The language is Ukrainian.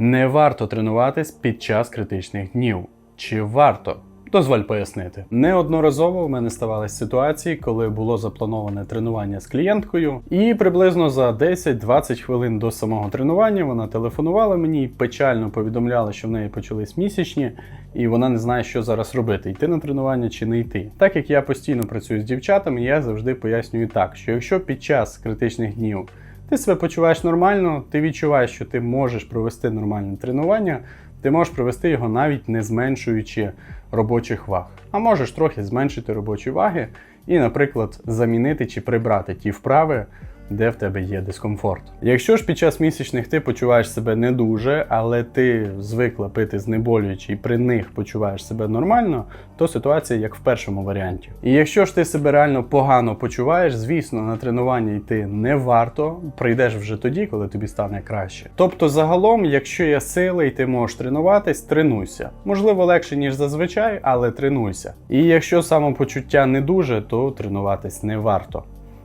Не варто тренуватись під час критичних днів. Чи варто? Дозволь пояснити. Неодноразово в мене ставались ситуації, коли було заплановане тренування з клієнткою, і приблизно за 10-20 хвилин до самого тренування вона телефонувала мені печально повідомляла, що в неї почались місячні, і вона не знає, що зараз робити: йти на тренування чи не йти. Так як я постійно працюю з дівчатами, я завжди пояснюю так, що якщо під час критичних днів ти себе почуваєш нормально, ти відчуваєш, що ти можеш провести нормальне тренування, ти можеш провести його навіть не зменшуючи робочих ваг. А можеш трохи зменшити робочі ваги і, наприклад, замінити чи прибрати ті вправи, де в тебе є дискомфорт. Якщо ж під час місячних ти почуваєш себе не дуже, але ти звикла пити знеболюючі і при них почуваєш себе нормально, то ситуація як в першому варіанті. І якщо ж ти себе реально погано почуваєш, звісно, на тренування йти не варто, прийдеш вже тоді, коли тобі стане краще. Тобто, загалом, якщо є сили і ти можеш тренуватись, тренуйся. Можливо, легше ніж зазвичай, але тренуйся. І якщо самопочуття не дуже, то тренуватись не варто.